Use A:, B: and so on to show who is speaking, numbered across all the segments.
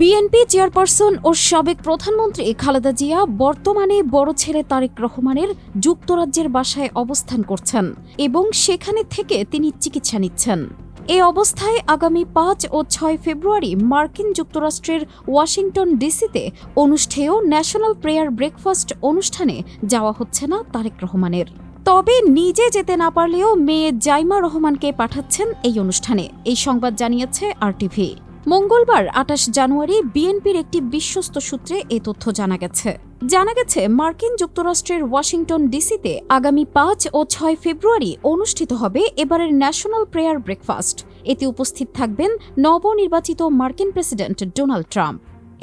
A: BNP chairperson ও সাবেক প্রধানমন্ত্রী খালেদা জিয়া বর্তমানে বড় ছেলে তারেক রহমানের যুক্তরাজ্যের বাসায় অবস্থান করছেন এবং সেখানে থেকে তিনি চিকিৎসা নিচ্ছেন এ অবস্থায় আগামী পাঁচ ও ছয় ফেব্রুয়ারি মার্কিন যুক্তরাষ্ট্রের ওয়াশিংটন ডিসিতে অনুষ্ঠেয় ন্যাশনাল প্রেয়ার ব্রেকফাস্ট অনুষ্ঠানে যাওয়া হচ্ছে না তারেক রহমানের তবে নিজে যেতে না পারলেও মেয়ে জাইমা রহমানকে পাঠাচ্ছেন এই অনুষ্ঠানে এই সংবাদ জানিয়েছে আরটিভি মঙ্গলবার আঠাশ জানুয়ারি বিএনপির একটি বিশ্বস্ত সূত্রে এ তথ্য জানা গেছে জানা গেছে মার্কিন যুক্তরাষ্ট্রের ওয়াশিংটন ডিসিতে আগামী পাঁচ ও ছয় ফেব্রুয়ারি অনুষ্ঠিত হবে এবারের ন্যাশনাল প্রেয়ার ব্রেকফাস্ট এতে উপস্থিত থাকবেন নবনির্বাচিত মার্কিন প্রেসিডেন্ট ডোনাল্ড ট্রাম্প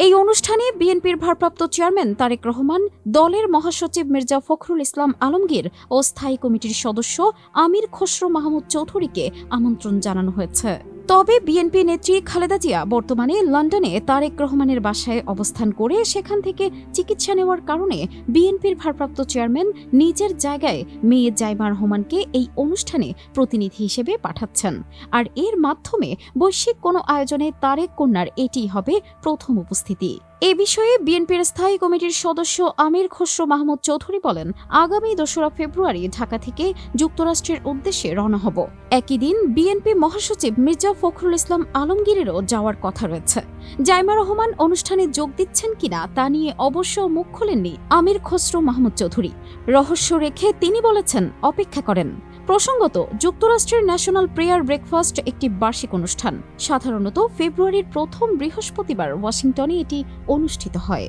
A: এই অনুষ্ঠানে বিএনপির ভারপ্রাপ্ত চেয়ারম্যান তারেক রহমান দলের মহাসচিব মির্জা ফখরুল ইসলাম আলমগীর ও স্থায়ী কমিটির সদস্য আমির খসরু মাহমুদ চৌধুরীকে আমন্ত্রণ জানানো হয়েছে তবে বিএনপি নেত্রী খালেদা জিয়া বর্তমানে লন্ডনে তারেক রহমানের বাসায় অবস্থান করে সেখান থেকে চিকিৎসা নেওয়ার কারণে বিএনপির ভারপ্রাপ্ত চেয়ারম্যান নিজের জায়গায় মেয়ে জাইমা রহমানকে এই অনুষ্ঠানে প্রতিনিধি হিসেবে পাঠাচ্ছেন আর এর মাধ্যমে বৈশ্বিক কোনো আয়োজনে তারেক কন্যার এটি হবে প্রথম উপস্থিতি এ বিষয়ে বিএনপির স্থায়ী কমিটির সদস্য আমির খসরু মাহমুদ চৌধুরী বলেন আগামী দোসরা ফেব্রুয়ারি ঢাকা থেকে যুক্তরাষ্ট্রের উদ্দেশ্যে রওনা হব একই দিন বিএনপি মহাসচিব মির্জা ফখরুল ইসলাম আলমগীরেরও যাওয়ার কথা রয়েছে জাইমা রহমান অনুষ্ঠানে যোগ দিচ্ছেন কিনা তা নিয়ে অবশ্য মুখ খোলেননি আমির খসরু মাহমুদ চৌধুরী রহস্য রেখে তিনি বলেছেন অপেক্ষা করেন প্রসঙ্গত যুক্তরাষ্ট্রের ন্যাশনাল প্রেয়ার ব্রেকফাস্ট একটি বার্ষিক অনুষ্ঠান সাধারণত ফেব্রুয়ারির প্রথম বৃহস্পতিবার ওয়াশিংটনে এটি অনুষ্ঠিত হয়